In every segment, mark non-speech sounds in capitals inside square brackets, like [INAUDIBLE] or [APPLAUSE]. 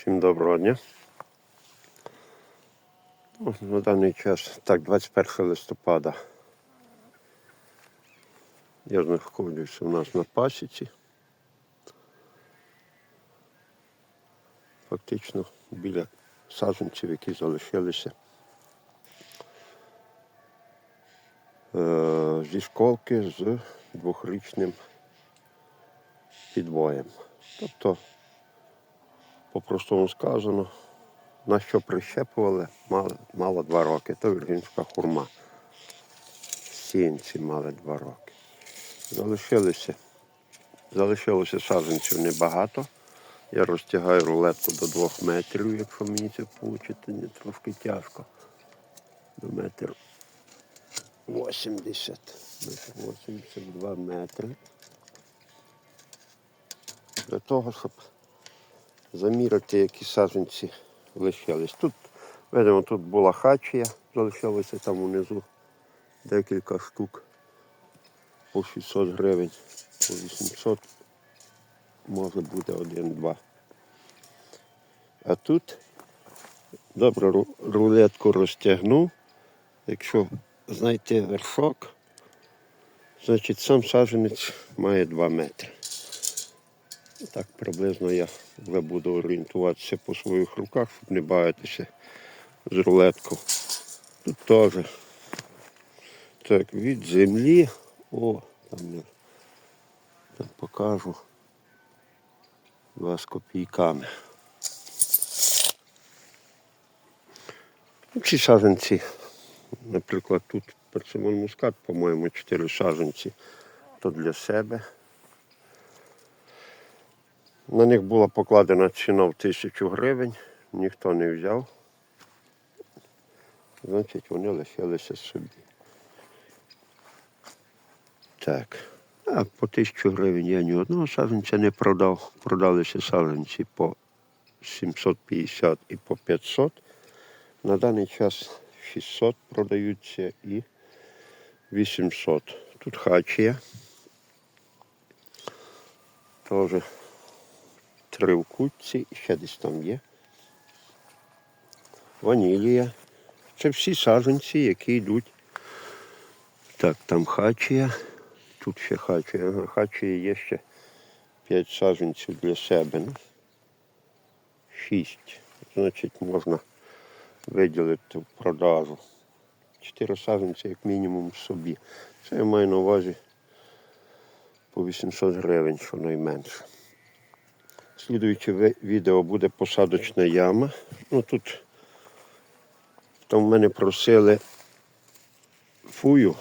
Всім доброго дня. На даний час, так, 21 листопада. Я знаходжуся у нас на пасіці. Фактично біля саджанців, які залишилися е, зі школки з двохрічним підвоєм. Тобто по-простому сказано, на що прищепували, мало, мало два роки. То віргінська хурма. Сінці мали два роки. Залишилися, залишилося саджанців небагато. Я розтягаю рулетку до двох метрів, якщо мені це вийде, не трошки тяжко. До метр 80. Метр 82 метри. Для того, щоб заміряти, які саджанці лишились. Тут, видимо, тут була хачія, залишилося там унизу декілька штук по 600 гривень, по 800, може бути один-два. А тут добре рулетку розтягнув. Якщо знайти вершок, значить сам саджанець має 2 метри. Так приблизно я вже буду орієнтуватися по своїх руках, щоб не бавитися з рулеткою. Тут теж. Так, від землі. О, там я там покажу. Два з копійками. Ну, Ці саженці, наприклад, тут персимон мускат, по-моєму, 4 саженці, то для себе. На них була покладена ціна в тисячу гривень, ніхто не взяв. Значить, вони лишилися собі. Так. А по тисячу гривень я ні одного саджанця не продав. Продалися саджанці по 750 і по 500. На даний час 600 продаються і 800. Тут хачія. Теж три в ще десь там є. Ванілія. Це всі саджанці, які йдуть. Так, там хачія. Тут ще хачія. Хачія є ще 5 саджанців для себе. Ну, 6. Значить, можна виділити в продажу. 4 саджанці, як мінімум, собі. Це я маю на увазі по 800 гривень, щонайменше. Слідуюче відео буде посадочна яма. Ну тут там в мене просили фую,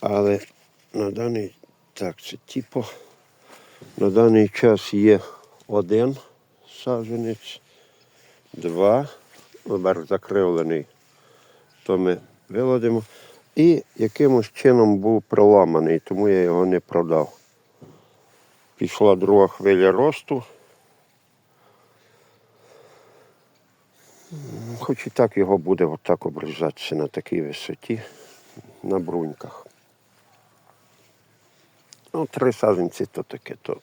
але на даний так, це типу на даний час є один саджанець, два, верх закривлений, то ми виладимо. І якимось чином був проламаний, тому я його не продав пішла друга хвиля росту. Хоч і так його буде отак обрізатися на такій висоті, на бруньках. Ну, три саженці то таке, то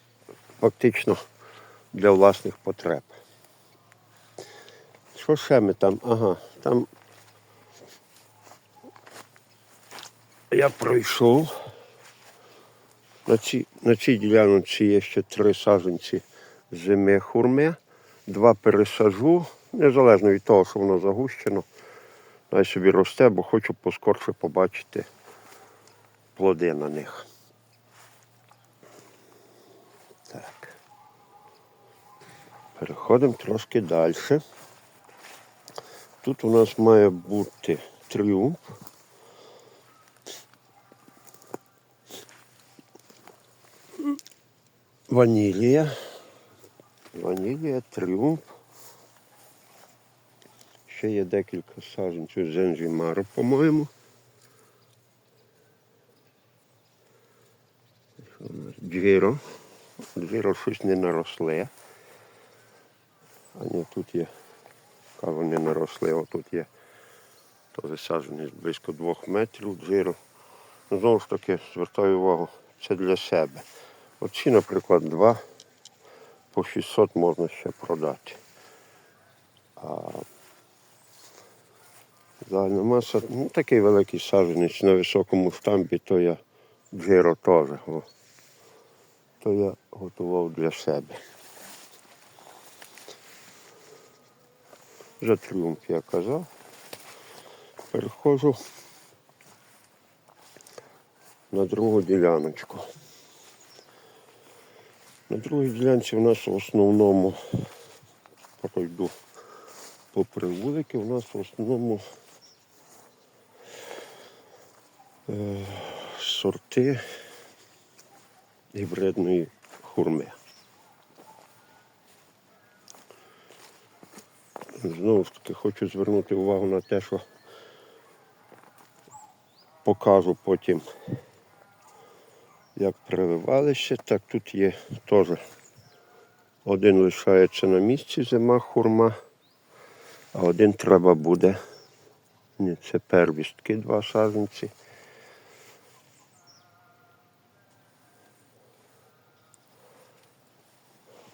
фактично для власних потреб. Що ще ми там? Ага, там я пройшов. На цій, на цій ділянці є ще три саджанці зими хурми. Два пересажу, незалежно від того, що воно загущено. Най собі росте, бо хочу поскорше побачити плоди на них. Так. Переходимо трошки далі. Тут у нас має бути тріумф. Ванілія. Ванілія, тріумф. Ще є декілька саджанців Зенжімару, по-моєму. Джиро. Джиро щось не наросли. А ні, тут є. Кажу, не наросли, отут є. Теж саджанець близько двох метрів джиро. Ну, знову ж таки, звертаю увагу, це для себе. Оці, наприклад, два по 600 можна ще продати. А загальна маса, ну такий великий саджанець на високому штамбі, то я джиро теж. О. То я готував для себе. За тріумф я казав. Переходжу на другу діляночку. На другій ділянці у нас в основному пройду попри вулики, у нас в основному е, сорти гібридної хурми. Знову ж таки хочу звернути увагу на те, що покажу потім, як прививалися. Так тут є теж один лишається на місці зима хурма, а один треба буде. Ні, це первістки, два саджанці.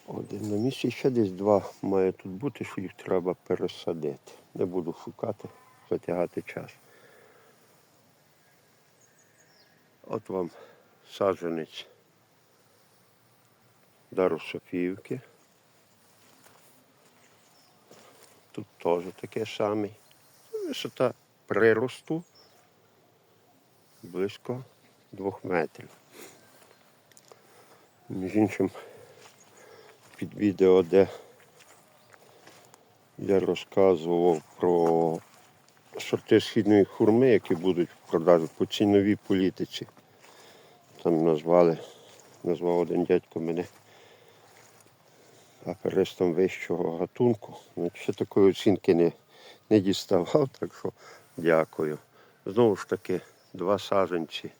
Один на місці, ще десь два має тут бути, що їх треба пересадити. Не буду шукати, затягати час. От вам саджанець Дару Софіївки. Тут теж таке саме. Висота приросту близько двох метрів. Між іншим під відео, де я розказував про сорти східної хурми, які будуть в продажу по ціновій політиці. Там назвали, назвав один дядько мене аперистом вищого гатунку. Ще такої оцінки не, не діставав, [LAUGHS] так що дякую. Знову ж таки, два саженці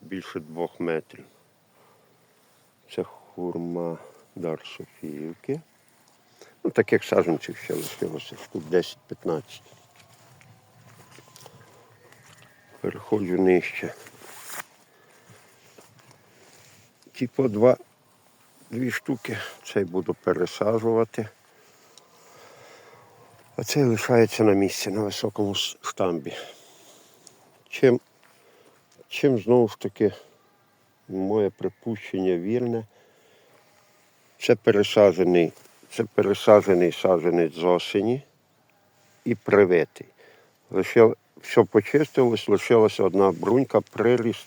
більше двох метрів. Це хурма Дар Софіївки. Ну, таких саджанців ще лишилося, штук 10-15. Переходжу нижче. Ті по два, дві штуки, цей буду пересаджувати. А цей лишається на місці на високому штамбі. Чим, чим знову ж таки моє припущення вірне, це пересаджений, це пересаджений саджанець з осені і привитий. Лише все почистилось, лишилася одна брунька, приріст,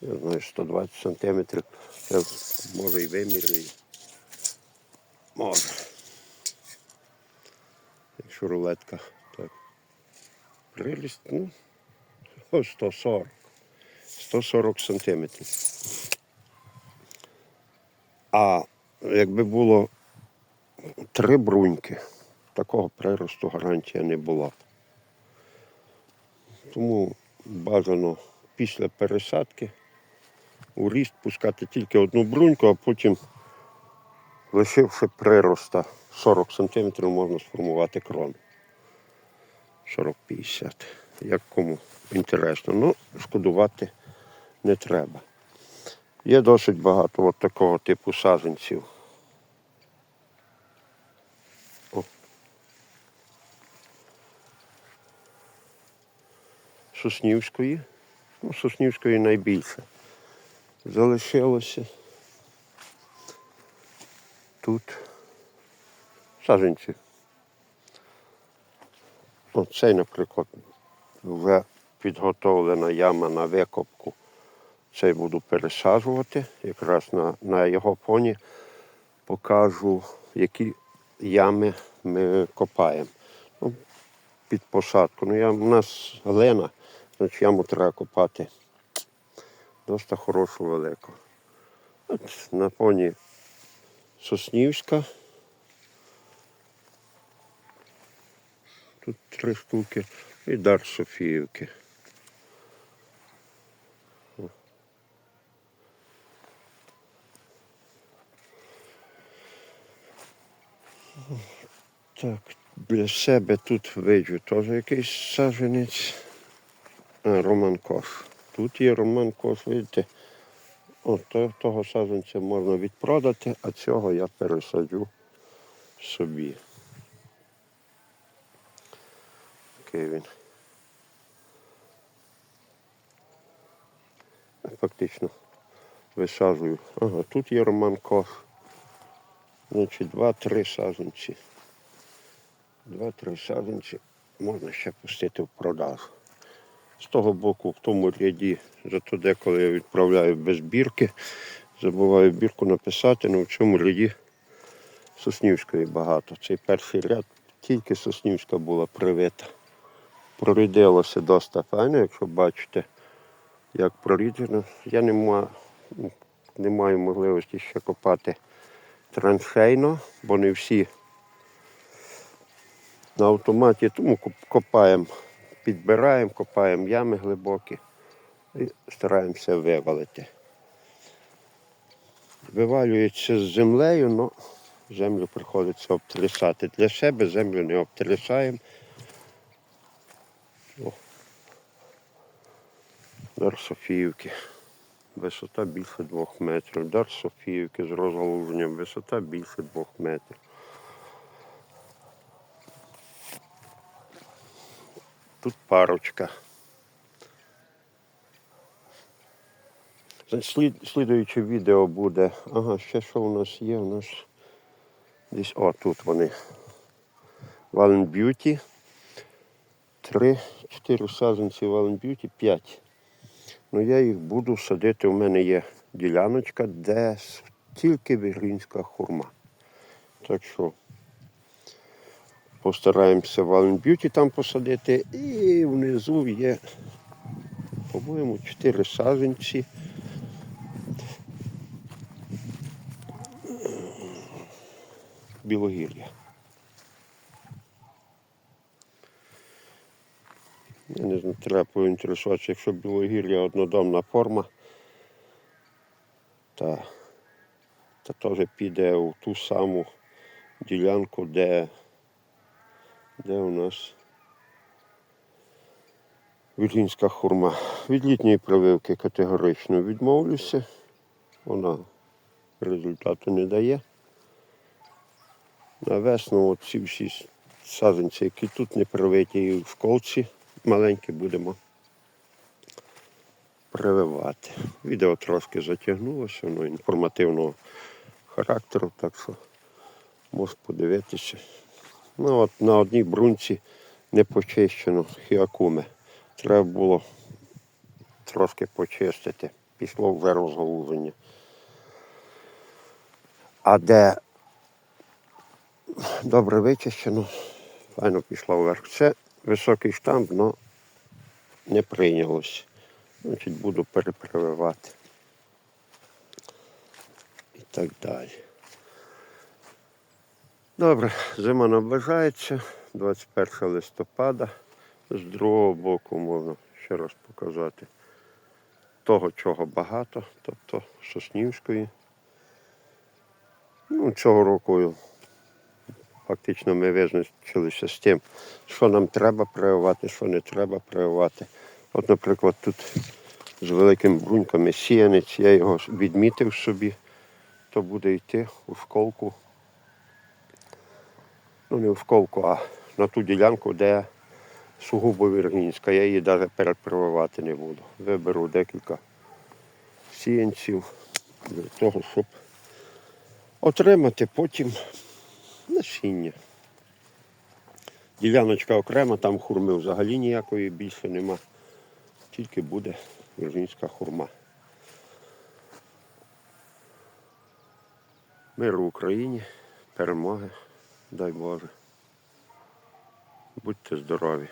я знаю, 120 сантиметрів. Я може і вимірюю. Може. Якщо рулетка, так. Приріст, ну, 140. 140 сантиметрів. А якби було три бруньки, такого приросту гарантія не була. Тому бажано після пересадки у ріст пускати тільки одну бруньку, а потім, лишивши прироста 40 см, можна сформувати крону. 40-50. Як кому інтересно. Ну, шкодувати не треба. Є досить багато от такого типу саженців. Соснівської. Ну, Соснівської найбільше. Залишилося. Тут саженці. Оцей, наприклад, вже підготовлена яма на викопку. Цей буду пересаджувати. Якраз на, на його фоні покажу, які ями ми копаємо. Ну, під посадку. Ну, я, у нас глина, значить яму треба копати. Доста хорошу велику. От на фоні Соснівська. Тут три штуки. І дар Софіївки. Так, для себе тут виджу теж якийсь саджанець. А, Роман Кош. Тут є Роман Кош, видите, От того саджанця можна відпродати, а цього я пересаджу собі. Такий він. Фактично висаджую. Ага, тут є Роман Кош. Значить, два-три саджанці. Два-три саджанці можна ще пустити в продажу. З того боку, в тому ряді, зато деколи я відправляю без бірки, забуваю бірку написати, але в цьому ряді Соснівської багато. Цей перший ряд тільки Соснівська була привита. Прорідилося доста файно, якщо бачите, як проріджено. Я не, ма, не маю можливості ще копати траншейно, бо не всі на автоматі, тому копаємо, підбираємо, копаємо ями глибокі і стараємося вивалити. Вивалюється з землею, але землю приходиться обтрясати. Для себе землю не обтрясаємо. Дар Софіївки. Висота більше двох метрів. Дар Софіївки з розгалуженням. Висота більше двох метрів. Тут парочка. Слід, слідуюче відео буде. Ага, ще що у нас є? У нас десь. О, тут вони. Вален Б'юті. Три, чотири саджанці Вален Б'юті, п'ять. Ну я їх буду садити. У мене є діляночка, де тільки вігрінська хурма. Так що постараємося Вален Б'юті там посадити. І внизу є, по-моєму, чотири саджанці. Білогір'я. Я не знаю, треба поінтересуватися, якщо білогір'я однодомна форма, та, та теж піде у ту саму ділянку, де, де у нас віргінська хурма. Від літньої прививки категорично відмовлюся. Вона результату не дає. На весну ці всі саджанці, які тут не привиті, і в школці маленькі будемо прививати. Відео трошки затягнулося, воно інформативного характеру, так що можеш подивитися. Ну от на одній брунці не почищено хіакуме. Треба було трошки почистити. Пішло вже розголуження. А де добре вичищено, файно пішло вверх. Це високий штамп, але не прийнялось. Значить, буду перепрививати. І так далі. Добре, зима наближається, 21 листопада. З другого боку можна ще раз показати того, чого багато, тобто Соснівської. Ну, цього року фактично ми визначилися з тим, що нам треба прививати, що не треба прививати. От, наприклад, тут з великими бруньками сіянець, я його відмітив собі, то буде йти у школку. Ну, не в школку, а на ту ділянку, де сугубо віргінська. Я її навіть перепрививати не буду. Виберу декілька сіянців для того, щоб отримати потім насіння. Діляночка окрема, там хурми взагалі ніякої більше нема. Тільки буде віргінська хурма. Мир в Україні, перемоги, дай Боже. Будьте здорові.